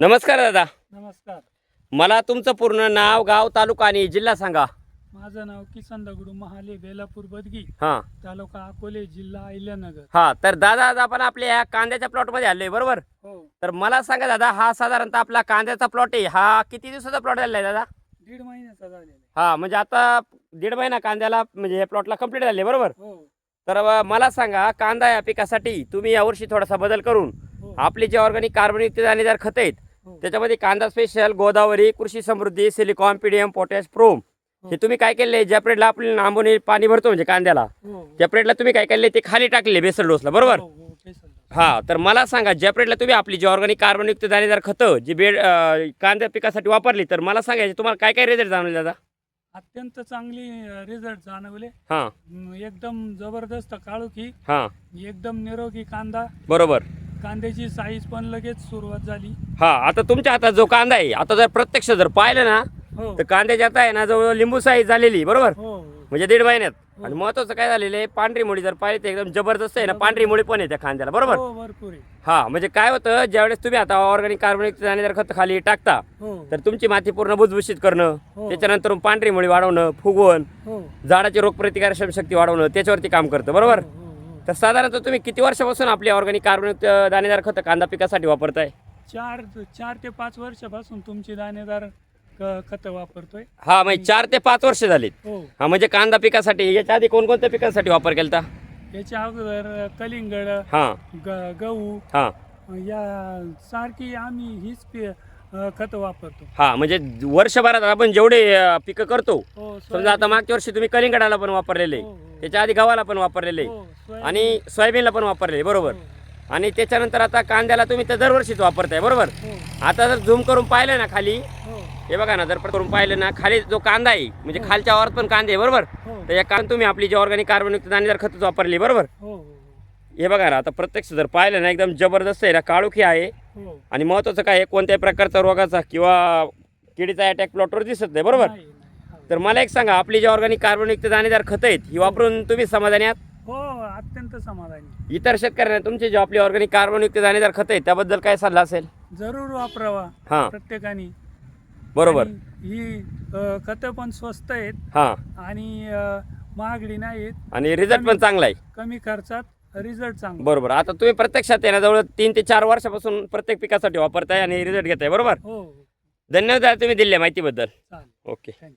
नमस्कार दादा. नमस्कार. मला तुमचं पूर्ण नाव गाव तालुका आणि जिल्हा सांगा. माझं नाव किसन दगडू महाले बेलापूर बदगी. हां. तालुका अकोले जिल्हा अहिल्यानगर. हां तर दादा आज आपण आपल्या ह्या कांद्याच्या प्लॉटमध्ये आलोय बरोबर? हो. तर मला सांगा दादा हा साधारणतः आपला कांद्याचा प्लॉट आहे हा किती दिवसाचा प्लॉट झालेला आहे दादा? दीड महिन्याचा झालेला. हा म्हणजे आता दीड महिना कांद्याला म्हणजे प्लॉटला कंप्लीट झाले बरोबर? हो. तर अ, मला सांगा कांदा या पिकासाठी तुम्ही यावर्षी थोडासा बदल करून हो. आपली जे ऑर्गॅनिक कार्बनयुक्त दाणेदार खतं आहेत. त्याच्यामध्ये कांदा स्पेशल गोदावरी कृषी समृद्धी सिलिकॉन पीडीएम पोटॅश प्रोम हे. तुम्ही काय केले ज्या पिरियडला आपली आंबोनी पाणी भरतो म्हणजे कांद्याला हो. त्या पिरियडला तुम्ही काय केले ते खाली टाकले बेसल डोसला बरोबर? हो, हो. हा तर मला सांगा ज्या पिरियडला तुम्ही आपली जी ऑर्गॅनिक कार्बनयुक्त दाणेदार खतं जी बेड कांद्या पिकासाठी वापरली तर मला सांगायचे तुम्हाला काय काय रिझल्ट जाणवले दादा? अत्यंत चांगली रिझल्ट जाणवले. हां. एकदम जबरदस्त काळोखी हां. एकदम निरोगी कांदा. बरोबर. कांद्याची साईज पण लगेच सुरुवात झाली. हा आता तुमच्या हातात जो कांदा आहे आता जर प्रत्यक्ष जर पाहिलं ना हो. तर कांद्याची आता आहे ना जवळ लिंबू साईज झालेली बरोबर? हो हो. म्हणजे दीड महिन्यात. आणि महत्वाचं काय झालेलं आहे पांढरी मुळी जर पाहिली तर एकदम जबरदस्त आहे ना पांढरी मुळी पण आहे त्या कांद्याला बरोबर? हो भरपूर आहे. हा म्हणजे काय होतं ज्यावेळेस तुम्ही आता ऑर्गॅनिक कार्बनिक दाणेदार खत खाली टाकता हो. तर तुमची माती पूर्ण भुसभुशीत करणं हो. त्याच्यानंतर पांढरी मुळी वाढवणं फुगवण हो. झाडाची रोगप्रतिकारक शक्ती वाढवणं त्याच्यावरती काम करतं बरोबर? हो. तर साधारणतः तुम्ही किती वर्षापासून आपली ऑर्गॅनिक कार्बनिक दाणेदार खत कांदा पिकासाठी वापरताय? चार चार ते पाच वर्षापासून तुमची दाणेदार क- खतं वापरतोय. हा म्हणजे चार ते पाच वर्ष झालीत. हो. हा म्हणजे कांदा पिकासाठी याच्या आधी कोणकोणत्या पिकासाठी वापर केला याच्या अगोदर कलिंगड हा. ग- गहू हा. या सारखी आम्ही हीच पि- खतं वापरतो. हा म्हणजे वर्षभरात आपण जेवढे अ, पिकं करतो हो समजा आता मागच्या वर्षी तुम्ही कलिंगडाला पण वापरलेले हो, हो. त्याच्या आधी गव्हाला पण वापरलेले हो. आणि सोयाबीनला पण वापरले बरोबर. आणि त्याच्यानंतर आता कांद्याला तुम्ही तर दरवर्षीच वापरताय बरोबर. हो. आता जर झूम करून पाहिलं ना खाली हो. हे बघा ना जर करून पाहिलं ना खाली जो कांदा आहे म्हणजे खालच्या वावरात पण कांदे आहे बरोबर. हो. तर या कांदा तुम्ही आपली जी ऑर्गॅनिक कार्बनयुक्त दाणेदार खतच वापरली बरोबर. हो हो हे. बघा ना आता प्रत्यक्ष जर पाहिलं ना एकदम जबरदस्त आहे ना काळुखी आहे. हो आणि महत्वाचं काय आहे कोणत्याही प्रकारचा रोगाचा किंवा किडीचा अटॅक प्लॉटवर दिसत नाही बरोबर? नाही, नाही. हो. तर मला एक सांगा आपली जी ऑर्गॅनिक कार्बनयुक्त दाणेदार खतं आहेत ही वापरून तुम्ही समाधानी आहात? हो अत्यंत समाधानी. इतर शेतकऱ्यांना तुमची जी आपली ऑर्गॅनिक कार्बनयुक्त दाणेदार खतं आहेत त्याबद्दल काय सल्ला असेल? जरूर वापरावा हां. प्रत्येकाने. बरोबर. आणि ही अ, खतं पण स्वस्त आहेत. हां. आणि अ, महागडी नाहीत. आणि रिझल्ट पण चांगला आहे. कमी खर्चात. रिझल्ट चांगला. बरोबर. आता तुम्ही प्रत्यक्षात आहे ना जवळ तीन ते चार वर्षापासून प्रत्येक पिकासाठी वापरताय आणि रिझल्ट घेताय बरोबर? हो हो. धन्यवाद तुम्ही दिल्या माहितीबद्दल. चालेल. Okay thank you